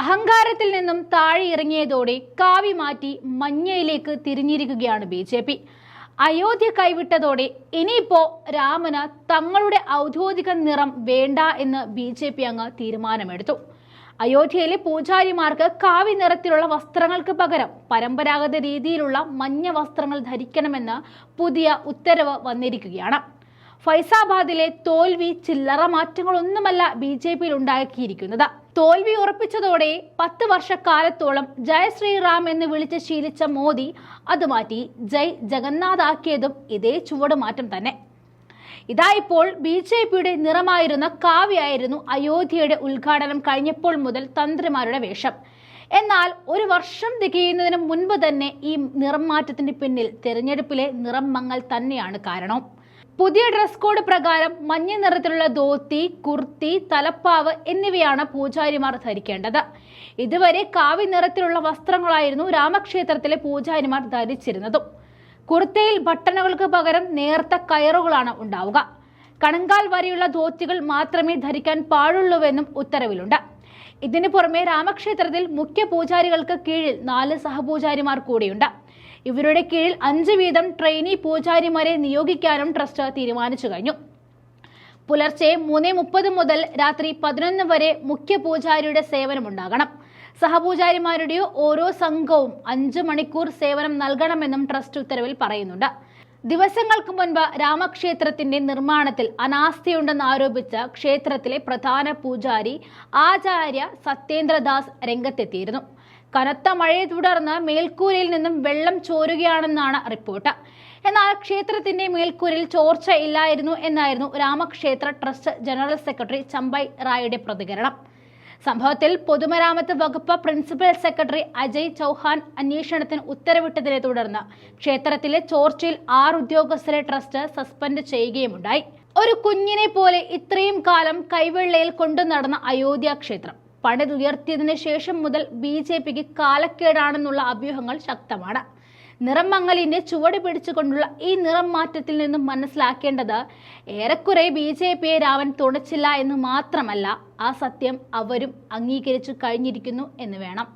അഹങ്കാരത്തിൽ നിന്നും താഴെ ഇറങ്ങിയതോടെ കാവി മാറ്റി മഞ്ഞയിലേക്ക് തിരിഞ്ഞിരിക്കുകയാണ് ബി ജെ പി. അയോധ്യ കൈവിട്ടതോടെ ഇനിയിപ്പോ രാമന് തങ്ങളുടെ ഔദ്യോഗിക നിറം വേണ്ട എന്ന് ബി ജെ പി അങ്ങ് തീരുമാനമെടുത്തു. അയോധ്യയിലെ പൂജാരിമാർക്ക് കാവി നിറത്തിലുള്ള വസ്ത്രങ്ങൾക്ക് പകരം പരമ്പരാഗത രീതിയിലുള്ള മഞ്ഞ വസ്ത്രങ്ങൾ ധരിക്കണമെന്ന് പുതിയ ഉത്തരവ് വന്നിരിക്കുകയാണ്. ഫൈസാബാദിലെ തോൽവി ചില്ലറ മാറ്റങ്ങളൊന്നുമല്ല ബി ജെ പിയിൽ ഉണ്ടാക്കിയിരിക്കുന്നത് തോൽവി ഉറപ്പിച്ചതോടെ പത്ത് വർഷക്കാലത്തോളം ജയ് ശ്രീറാം എന്ന് വിളിച്ച് ശീലിച്ച മോദി അത് മാറ്റി ജയ് ജഗന്നാഥ് ആക്കിയതും ഇതേ ചുവടുമാറ്റം തന്നെ. ഇതാ ഇപ്പോൾ ബി ജെ പിയുടെ നിറമായിരുന്ന കാവ്യായിരുന്നു അയോധ്യയുടെ ഉദ്ഘാടനം കഴിഞ്ഞപ്പോൾ മുതൽ തന്ത്രിമാരുടെ വേഷം. എന്നാൽ ഒരു വർഷം തികയുന്നതിന് മുൻപ് തന്നെ ഈ നിറം മാറ്റത്തിന് പിന്നിൽ തെരഞ്ഞെടുപ്പിലെ നിറം മങ്ങൽ തന്നെയാണ് കാരണം. പുതിയ ഡ്രസ് കോഡ് പ്രകാരം മഞ്ഞ നിറത്തിലുള്ള ധോത്തി കുർത്തി തലപ്പാവ് എന്നിവയാണ് പൂജാരിമാർ ധരിക്കേണ്ടത്. ഇതുവരെ കാവി നിറത്തിലുള്ള വസ്ത്രങ്ങളായിരുന്നു രാമക്ഷേത്രത്തിലെ പൂജാരിമാർ ധരിച്ചിരുന്നതും. കുർത്തയിൽ ബട്ടണുകൾക്ക് പകരം നേർത്ത കയറുകളാണ് ഉണ്ടാവുക. കണങ്കാൽ വരെയുള്ള ധോത്തികൾ മാത്രമേ ധരിക്കാൻ പാടുള്ളൂവെന്നും ഉത്തരവിലുണ്ട്. ഇതിനു പുറമെ രാമക്ഷേത്രത്തിൽ മുഖ്യ പൂജാരികൾക്ക് കീഴിൽ നാല് സഹപൂജാരിമാർ കൂടിയുണ്ട്. ഇവരുടെ കീഴിൽ അഞ്ച് വീതം ട്രെയിനി പൂജാരിമാരെ നിയോഗിക്കാനും ട്രസ്റ്റ് തീരുമാനിച്ചു കഴിഞ്ഞു. പുലർച്ചെ മൂന്ന് മുപ്പത് മുതൽ രാത്രി പതിനൊന്ന് വരെ മുഖ്യ പൂജാരിയുടെ സേവനമുണ്ടാകണം സഹപൂജാരിമാരുടെയോ ഓരോ സംഘവും അഞ്ച് മണിക്കൂർ സേവനം നൽകണമെന്നും ട്രസ്റ്റ് ഉത്തരവിൽ പറയുന്നുണ്ട്. ദിവസങ്ങൾക്ക് മുൻപ് രാമക്ഷേത്രത്തിന്റെ നിർമ്മാണത്തിൽ അനാസ്ഥയുണ്ടെന്ന് ആരോപിച്ച ക്ഷേത്രത്തിലെ പ്രധാന പൂജാരി ആചാര്യ സത്യേന്ദ്രദാസ് രംഗത്തെത്തിയിരുന്നു. കനത്ത മഴയെ തുടർന്ന് മേൽക്കൂരയിൽ നിന്നും വെള്ളം ചോരുകയാണെന്നാണ് റിപ്പോർട്ട്. എന്നാൽ ക്ഷേത്രത്തിന്റെ മേൽക്കൂരയിൽ ചോർച്ച ഇല്ലായിരുന്നു എന്നായിരുന്നു രാമക്ഷേത്ര ട്രസ്റ്റ് ജനറൽ സെക്രട്ടറി ചമ്പൈ റായുടെ പ്രതികരണം. സംഭവത്തിൽ പൊതുമരാമത്ത് വകുപ്പ് പ്രിൻസിപ്പൽ സെക്രട്ടറി അജയ് ചൗഹാൻ അന്വേഷണത്തിന് ഉത്തരവിട്ടതിനെ തുടർന്ന് ക്ഷേത്രത്തിലെ ചോർച്ചയിൽ ആറ് ഉദ്യോഗസ്ഥരെ ട്രസ്റ്റ് സസ്പെൻഡ് ചെയ്യുകയുമുണ്ടായി. ഒരു കുഞ്ഞിനെ പോലെ ഇത്രയും കാലം കൈവെള്ളയിൽ കൊണ്ടു നടന്ന അയോധ്യ ക്ഷേത്രം. പണിതുയർത്തിയതിനു ശേഷം മുതൽ ബി ജെ പിക്ക് കാലക്കേടാണെന്നുള്ള അഭ്യൂഹങ്ങൾ ശക്തമാണ്. നിറം മങ്ങലിന്റെ ചുവട് പിടിച്ചുകൊണ്ടുള്ള ഈ നിറം മാറ്റത്തിൽ നിന്നും മനസ്സിലാക്കേണ്ടത് ഏറെക്കുറെ ബി ജെ പിയെ രാവൻ തുണച്ചില്ല എന്ന് മാത്രമല്ല ആ സത്യം അവരും അംഗീകരിച്ചു കഴിഞ്ഞിരിക്കുന്നു എന്ന് വേണം.